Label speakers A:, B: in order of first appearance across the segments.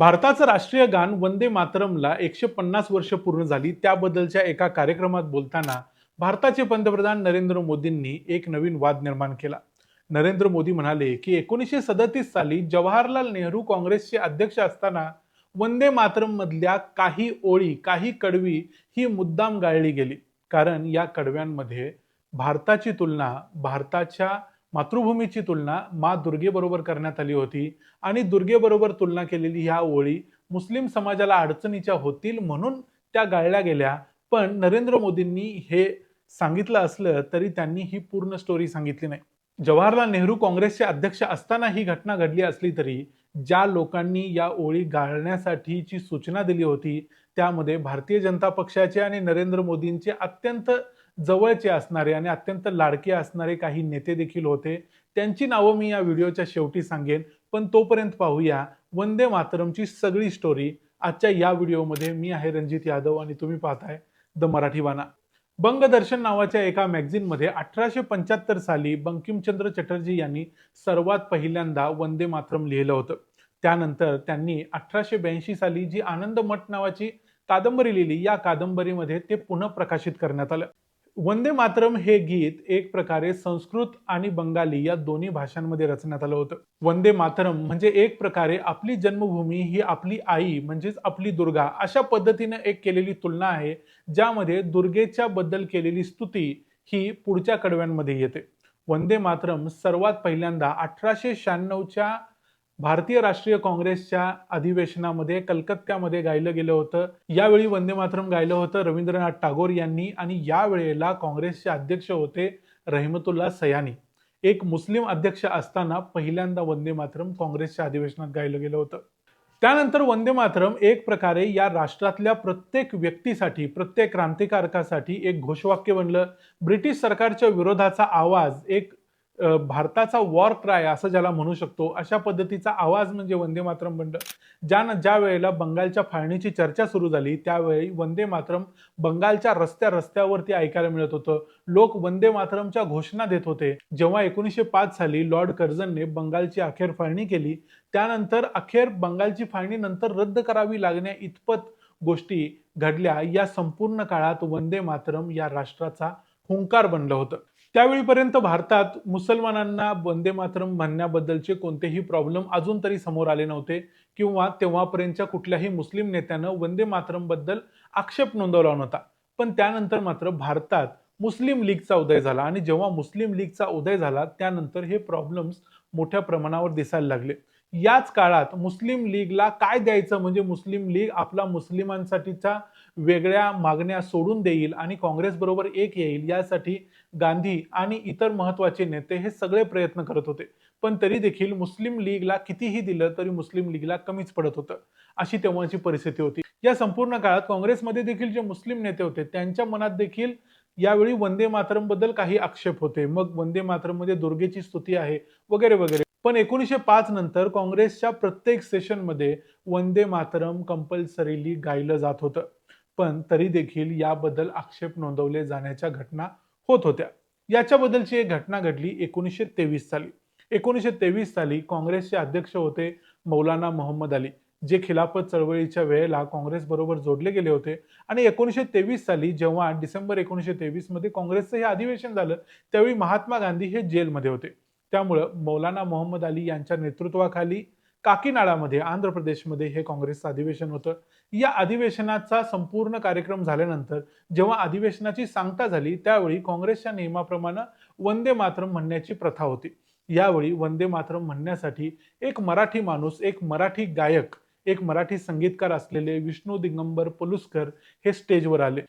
A: भारताचं राष्ट्रीय गान वंदे मातरमला एकशे पन्नास वर्ष पूर्ण झाली. त्याबद्दलच्या एका कार्यक्रमात बोलताना भारताचे पंतप्रधान नरेंद्र मोदींनी एक नवीन वाद निर्माण केला. नरेंद्र मोदी म्हणाले की एकोणीसशे सदतीस साली जवाहरलाल नेहरू काँग्रेसचे अध्यक्ष असताना वंदे मातरम मधल्या काही ओळी काही कडवी ही मुद्दाम गाळली गेली. कारण या कडव्यांमध्ये भारताची तुलना भारताच्या मातृभूमीची तुलना मा दुर्गेबरोबर करण्यात आली होती आणि दुर्गेबरोबर तुलना केलेली ह्या ओळी मुस्लिम समाजाला अडचणीच्या होतील म्हणून त्या गाळल्या गेल्या. पण नरेंद्र मोदींनी हे सांगितलं असलं तरी त्यांनी ही पूर्ण स्टोरी सांगितली नाही. जवाहरलाल नेहरू काँग्रेसचे अध्यक्ष असताना ही घटना घडली असली तरी ज्या लोकांनी या ओळी गाळण्यासाठीची सूचना दिली होती त्यामध्ये भारतीय जनता पक्षाचे आणि नरेंद्र मोदींचे अत्यंत जवळचे असणारे आणि अत्यंत लाडके असणारे काही नेते देखील होते. त्यांची नावं मी या व्हिडिओच्या शेवटी सांगेन. पण तोपर्यंत पाहूया. वंदे मातरमची सगळी स्टोरी आजच्या या व्हिडिओमध्ये मी आहे रणजित यादव आणि तुम्ही पाहताय द मराठी वाना बंगदर्शन नावाच्या एका मॅगझिनमध्ये अठराशे पंच्याहत्तर साली बंकिमचंद्र चटर्जी यांनी सर्वात पहिल्यांदा वंदे मातरम लिहिलं होतं. त्यानंतर त्यांनी अठराशे ब्याऐंशी साली जी आनंद मठ नावाची कादंबरी लिहिली या कादंबरीमध्ये ते पुनः प्रकाशित करण्यात आलं. वंदे मातरम हे गीत एक प्रकारे संस्कृत आणि बंगाली या दोन्ही भाषांमध्ये रचण्यात आलं होतं. वंदे मातरम म्हणजे एक प्रकारे आपली जन्मभूमी ही आपली आई म्हणजेच आपली दुर्गा अशा पद्धतीनं एक केलेली तुलना आहे ज्यामध्ये दुर्गेच्या बद्दल केलेली स्तुती ही पुढच्या कडव्यांमध्ये येते. वंदे मातरम सर्वात पहिल्यांदा अठराशे शहाण्णवच्या भारतीय राष्ट्रीय काँग्रेसच्या अधिवेशनामध्ये कलकत्त्यामध्ये गायलं गेलं होतं. यावेळी वंदे मातरम गायलं होतं रवींद्रनाथ टागोर यांनी आणि यावेळेला काँग्रेसचे अध्यक्ष होते रहमतुल्ला सयानी. एक मुस्लिम अध्यक्ष असताना पहिल्यांदा वंदे मातरम काँग्रेसच्या अधिवेशनात गायलं गेलं होतं. त्यानंतर वंदे मातरम एक प्रकारे या राष्ट्रातल्या प्रत्येक व्यक्तीसाठी प्रत्येक क्रांतिकारकासाठी एक घोषवाक्य बनलं. ब्रिटिश सरकारच्या विरोधाचा आवाज एक भारताचा वॉर क्राय असं ज्याला म्हणू शकतो अशा पद्धतीचा आवाज म्हणजे वंदे मातरम बनलं ज्या ज्या वेळेला बंगालच्या फाळणीची चर्चा सुरू झाली त्यावेळी वंदे मातरम बंगालच्या रस्त्या रस्त्यावरती ऐकायला मिळत होतं. लोक वंदे मातरमच्या घोषणा देत होते. जेव्हा एकोणीसशे पाच साली लॉर्ड कर्झनने बंगालची अखेर फाळणी केली त्यानंतर अखेर बंगालची फाळणी नंतर रद्द करावी लागण्या इतपत गोष्टी घडल्या. या संपूर्ण काळात वंदे मातरम या राष्ट्राचा हुंकार बनलं होतं. त्यावेळीपर्यंत भारतात मुसलमानांना वंदे मातरम म्हणण्याबद्दलचे कोणतेही प्रॉब्लेम अजून तरी समोर आले नव्हते किंवा तेव्हापर्यंतच्या कुठल्याही मुस्लिम नेत्यानं वंदे मातरमबद्दल आक्षेप नोंदवला नव्हता. पण त्यानंतर मात्र भारतात मुस्लिम लीगचा उदय झाला आणि जेव्हा मुस्लिम लीगचा उदय झाला त्यानंतर हे प्रॉब्लेम्स मोठ्या प्रमाणावर दिसायला लागले. याच काळात मुस्लिम लीगला काय द्यायचं? म्हणजे मुस्लिम लीग आपला मुस्लिमांसाठीच्या वेगळ्या मागण्या सोडून देईल आणि काँग्रेस बरोबर एक येईल यासाठी गांधी आणि इतर महत्त्वाचे नेते हे सगळे प्रयत्न करत होते. पण तरी देखील मुस्लिम लीगला कितीही दिलं तरी मुस्लिम लीगला कमीच पडत होतं अशी तेव्हाची परिस्थिती होती. या संपूर्ण काळात काँग्रेसमध्ये देखील जे मुस्लिम नेते होते त्यांच्या मनात देखील यावेळी वंदे मातरमबद्दल काही आक्षेप होते. मग वंदे मातरममध्ये दुर्गेची स्तुती आहे वगैरे वगैरे. पण एकोणीसशे पाच नंतर काँग्रेसच्या प्रत्येक सेशनमध्ये वंदे मातरम कंपल्सरीली गायलं जात होतं. पण तरी देखील याबद्दल आक्षेप नोंदवले जाण्याच्या घटना होत होत्या. याच्याबद्दलची एक घटना घडली एकोणीसशे तेवीस साली. एकोणीसशे तेवीस साली काँग्रेसचे अध्यक्ष होते मौलाना मोहम्मद अली जे खिलाफत चळवळीच्या वेळेला काँग्रेस बरोबर जोडले गेले होते. आणि एकोणीसशे तेवीस साली जेव्हा डिसेंबर एकोणीसशे तेवीसमध्ये काँग्रेसचं हे अधिवेशन झालं त्यावेळी महात्मा गांधी हे जेलमध्ये होते. त्यामुळं मौलाना मोहम्मद अली यांच्या नेतृत्वाखाली काकीनाडामध्ये आंध्र प्रदेशमध्ये हे काँग्रेसचं अधिवेशन होतं. या अधिवेशनाचा संपूर्ण कार्यक्रम झाल्यानंतर जेव्हा अधिवेशनाची सांगता झाली त्यावेळी काँग्रेसच्या नियमाप्रमाणे वंदे मातरम म्हणण्याची प्रथा होती. यावेळी वंदे मातरम म्हणण्यासाठी एक मराठी माणूस एक मराठी गायक एक मराठी संगीतकार असलेले विष्णू दिगंबर पलुसकर हे स्टेजवर आले.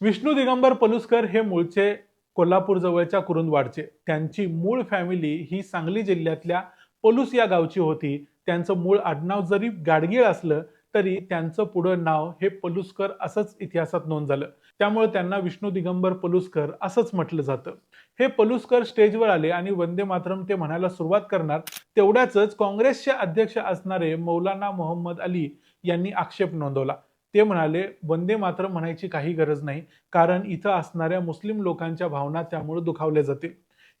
A: विष्णू दिगंबर पलुसकर हे मूळचे कोल्हापूर जवळच्या कुरुंदवाडचे. त्यांची मूळ फॅमिली ही सांगली जिल्ह्यातल्या पलूस या गावची होती. त्यांचं मूळ आडनाव जरी गाडगीळ असलं तरी त्यांचं पुढं नाव हे पलुसकर असंच इतिहासात नोंद झालं. त्यामुळे त्यांना विष्णू दिगंबर पलुसकर असंच म्हटलं जातं. हे पलुसकर स्टेजवर आले आणि वंदे मातरम ते म्हणायला सुरुवात करणार तेवढ्याच काँग्रेसचे अध्यक्ष असणारे मौलाना मोहम्मद अली यांनी आक्षेप नोंदवला. ते म्हणाले वंदे मातरम म्हणायची काही गरज नाही कारण इथं असणाऱ्या मुस्लिम लोकांच्या भावना त्यामुळे दुखावल्या जातील.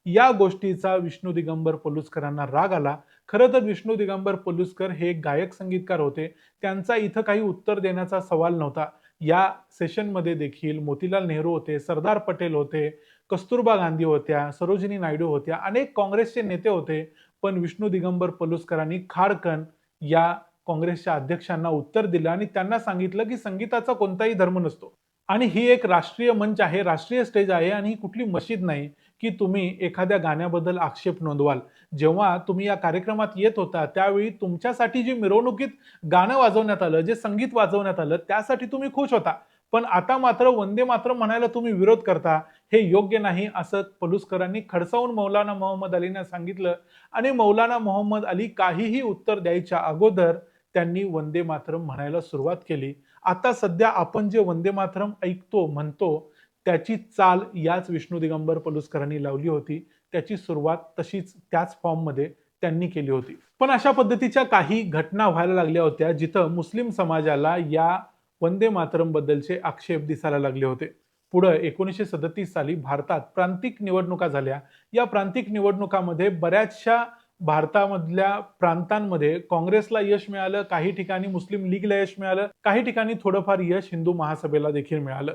A: या गोष्टीचा विष्णू दिगंबर पलुसकरांना राग आला खरं तर विष्णू दिगंबर पलुसकर हे गायक संगीतकार होते. त्यांचा इथं काही उत्तर देण्याचा सवाल नव्हता. या सेशनमध्ये देखील मोतीलाल नेहरू होते सरदार पटेल होते कस्तुरबा गांधी होत्या सरोजिनी नायडू होत्या अनेक काँग्रेसचे नेते होते. पण विष्णू दिगंबर पलुसकरांनी खारकन या काँग्रेसच्या अध्यक्षांना उत्तर दिलं आणि त्यांना सांगितलं की संगीताचा कोणताही धर्म नसतो. आणि ही एक राष्ट्रीय मंच आहे राष्ट्रीय स्टेज आहे आणि ही कुठली मशीद नाही. की तुम्ही एखाद्या गाण्याबद्दल आक्षेप नोंदवाल. जेव्हा तुम्ही या कार्यक्रमात येत होता त्यावेळी तुमच्यासाठी जी मिरवणुकीत गाणं वाजवण्यात आलं जे संगीत वाजवण्यात आलं त्यासाठी तुम्ही खुश होता. पण आता मात्र वंदे मात्र म्हणायला तुम्ही विरोध करता. हे योग्य नाही असं पलुसकरांनी खडसावून मौलाना मोहम्मद अलींना सांगितलं आणि मौलाना मोहम्मद अली काहीही उत्तर द्यायच्या अगोदर त्यांनी वंदे मातरम म्हणायला सुरुवात केली. आता सध्या आपण जे वंदे मातरम ऐकतो म्हणतो त्याची चाल याच विष्णू दिगंबर पलुसकरांनी लावली होती. त्याची सुरुवात तशीच त्याच फॉर्ममध्ये त्यांनी केली होती. पण अशा पद्धतीच्या काही घटना व्हायला लागल्या होत्या जिथं मुस्लिम समाजाला या वंदे मातरम बद्दलचे आक्षेप दिसायला लागले होते. पुढं एकोणीसशे सदतीस साली भारतात प्रांतिक निवडणुका झाल्या. या प्रांतिक निवडणुकामध्ये बऱ्याचशा भारतामधल्या प्रांतांमध्ये काँग्रेसला यश मिळालं काही ठिकाणी मुस्लिम लीगला यश मिळालं काही ठिकाणी थोडंफार यश हिंदू महासभेला देखील मिळालं.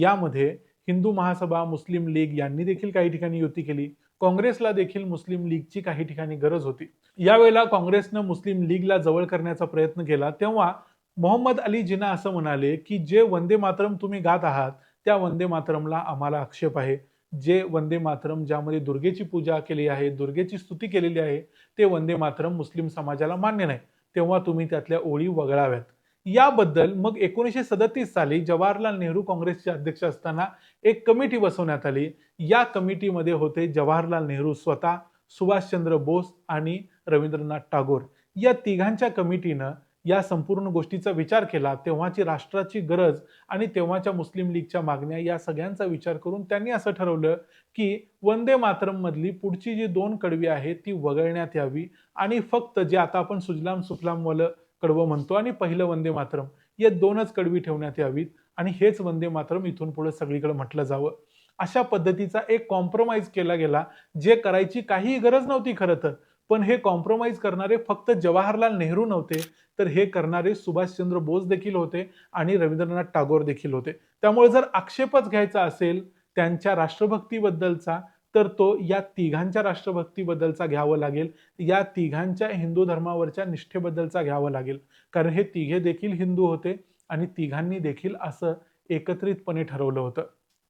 A: यामध्ये हिंदू महासभा मुस्लिम लीग यांनी देखील काही ठिकाणी युती केली. काँग्रेसला देखील मुस्लिम लीगची काही ठिकाणी गरज होती. यावेळेला काँग्रेसनं मुस्लिम लीगला जवळ करण्याचा प्रयत्न केला. तेव्हा मोहम्मद अली जिना असं म्हणाले की जे वंदे मातरम तुम्ही गात आहात त्या वंदे मातरमला आम्हाला आक्षेप आहे. जे वंदे मातरम ज्यामध्ये दुर्गेची पूजा केली आहे दुर्गेची स्तुती केलेली आहे ते वंदे मातरम मुस्लिम समाजाला मान्य नाही. तेव्हा तुम्ही त्यातल्या ओळी वगळाव्यात. याबद्दल मग एकोणीसशे सदतीस साली जवाहरलाल नेहरू काँग्रेसचे अध्यक्ष असताना एक कमिटी बसवण्यात आली. या कमिटीमध्ये होते जवाहरलाल नेहरू स्वतः सुभाषचंद्र बोस आणि रवींद्रनाथ टागोर. या तिघांच्या कमिटीनं या संपूर्ण गोष्टीचा विचार केला. तेव्हाची राष्ट्राची गरज आणि तेव्हाच्या मुस्लिम लीगच्या मागण्या या सगळ्यांचा विचार करून त्यांनी असं ठरवलं की वंदे मातरम मधली पुढची जी दोन कडवी आहेत ती वगळण्यात यावी आणि फक्त जे आता आपण सुजलाम सुफलामवालं कडवं म्हणतो आणि पहिलं वंदे मातरम. या दोनच कडवी ठेवण्यात यावीत आणि हेच वंदे मातरम इथून पुढे सगळीकडे म्हटलं जावं. अशा पद्धतीचा एक कॉम्प्रोमाइज केला गेला जे करायची काहीही गरज नव्हती खरं तर. पण हे कॉम्प्रोमाइज करणारे फक्त जवाहरलाल नेहरू नव्हते तर हे करणारे सुभाषचंद्र बोस देखील होते आणि रवींद्रनाथ टागोर देखील होते. त्यामुळे जर आक्षेपच घ्यायचा असेल त्यांच्या राष्ट्रभक्तीबद्दलचा तर तो या तिघांच्या राष्ट्रभक्तीबद्दलचा घ्यावं लागेल. या तिघांच्या हिंदू धर्मावरच्या निष्ठेबद्दलचा घ्यावं लागेल. कारण हे तिघे देखील हिंदू होते आणि तिघांनी देखील असं एकत्रितपणे ठरवलं होतं.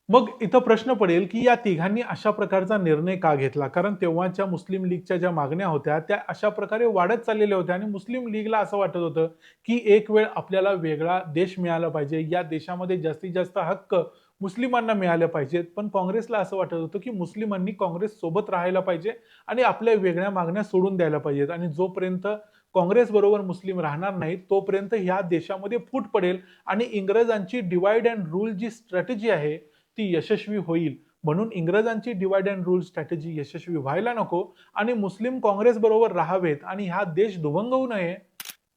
A: मग इथं प्रश्न पडेल की या तिघांनी अशा प्रकारचा निर्णय का घेतला? कारण तेव्हाच्या मुस्लिम लीगच्या ज्या मागण्या होत्या त्या अशा प्रकारे वाढत चाललेल्या होत्या आणि मुस्लिम लीगला असं वाटत होतं की एक वेळ आपल्याला वेगळा देश मिळाला पाहिजे. या देशामध्ये जास्तीत जास्त हक्क मुस्लिमांना मिळाल्या पाहिजेत पण काँग्रेसला असं वाटत होतं की मुस्लिमांनी काँग्रेस सोबत राहायला पाहिजे आणि आपल्या वेगळ्या मागण्या सोडून द्यायला पाहिजेत. आणि जोपर्यंत काँग्रेस बरोबर मुस्लिम राहणार नाहीत तोपर्यंत ह्या देशामध्ये फूट पडेल आणि इंग्रजांची डिवाइड अँड रूल जी स्ट्रॅटेजी आहे ती यशस्वी होईल. म्हणून इंग्रजांची डिवाइड अँड रूल स्ट्रॅटेजी यशस्वी व्हायला नको आणि मुस्लिम काँग्रेस बरोबर राहावेत आणि हा देश दुभंगवू होऊ नये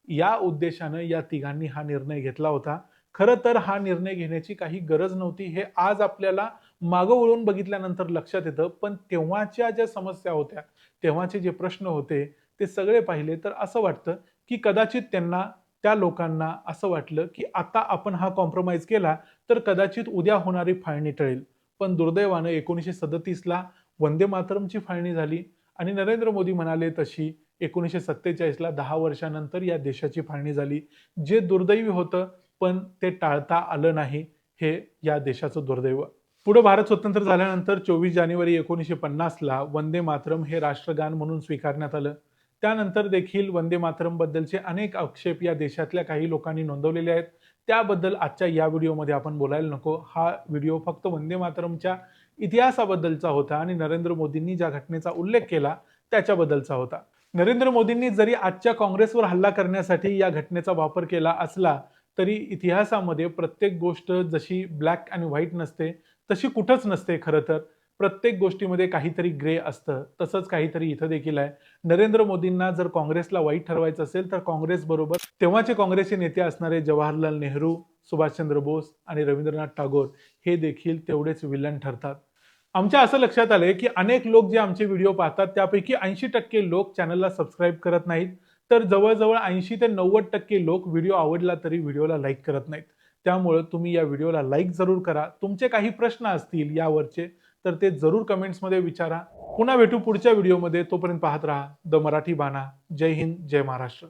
A: या उद्देशानं या तिघांनी हा निर्णय घेतला होता. खरं तर हा निर्णय घेण्याची काही गरज नव्हती हे आज आपल्याला मागं वळून बघितल्यानंतर लक्षात येतं. पण तेव्हाच्या ज्या समस्या होत्या तेव्हाचे जे प्रश्न होते ते सगळे पाहिले तर असं वाटतं की कदाचित त्यांना त्या लोकांना असं वाटलं की आता आपण हा कॉम्प्रोमाइज केला तर कदाचित उद्या होणारी फाळणी टळेल. पण दुर्दैवानं एकोणीसशे सदतीसला वंदे मातरमची फाळणी झाली आणि नरेंद्र मोदी म्हणाले तशी एकोणीसशे सत्तेचाळीसला दहा वर्षानंतर या देशाची फाळणी झाली. जे दुर्दैवी होतं पण ते टाळता आलं नाही हे या देशाचं दुर्दैव. पुढे भारत स्वतंत्र झाल्यानंतर चोवीस जानेवारी एकोणीसशे पन्नासला वंदे मातरम हे राष्ट्रगान म्हणून स्वीकारण्यात आलं. त्यानंतर देखील वंदे मातरमबद्दलचे अनेक आक्षेप या देशातल्या काही लोकांनी नोंदवलेले आहेत. त्याबद्दल आजच्या या व्हिडिओमध्ये आपण बोलायला नको. हा व्हिडिओ फक्त वंदे मातरमच्या इतिहासाबद्दलचा होता आणि नरेंद्र मोदींनी ज्या घटनेचा उल्लेख केला त्याच्याबद्दलचा होता. नरेंद्र मोदींनी जरी आजच्या काँग्रेसवर हल्ला करण्यासाठी या घटनेचा वापर केला असला तरी इतिहासामध्ये प्रत्येक गोष्ट जशी ब्लॅक आणि व्हाईट नसते तशी कुठंच नसते खरं तर. प्रत्येक गोष्टीमध्ये काहीतरी ग्रे असतं. तसंच काहीतरी इथं देखील आहे. नरेंद्र मोदींना जर काँग्रेसला वाईट ठरवायचं असेल तर काँग्रेस बरोबर तेव्हाचे काँग्रेसचे नेते असणारे जवाहरलाल नेहरू सुभाषचंद्र बोस आणि रवींद्रनाथ टागोर हे देखील तेवढेच विलन ठरतात. आमच्या असं लक्षात आलंय की अनेक लोक जे आमचे व्हिडिओ पाहतात त्यापैकी ऐंशी टक्के लोक चॅनलला सबस्क्राईब करत नाहीत. तर जवळजवळ ऐंशी ते नव्वद टक्के लोक व्हिडिओ आवडला तरी व्हिडिओला लाईक करत नाहीत. त्यामुळं तुम्ही या व्हिडिओला लाईक जरूर करा. तुमचे काही प्रश्न असतील यावरचे तर ते जरूर कमेंट्समध्ये विचारा. पुन्हा भेटू पुढच्या व्हिडिओमध्ये. तोपर्यंत पाहत राहा. द मराठी बाणा. जय हिंद जय महाराष्ट्र.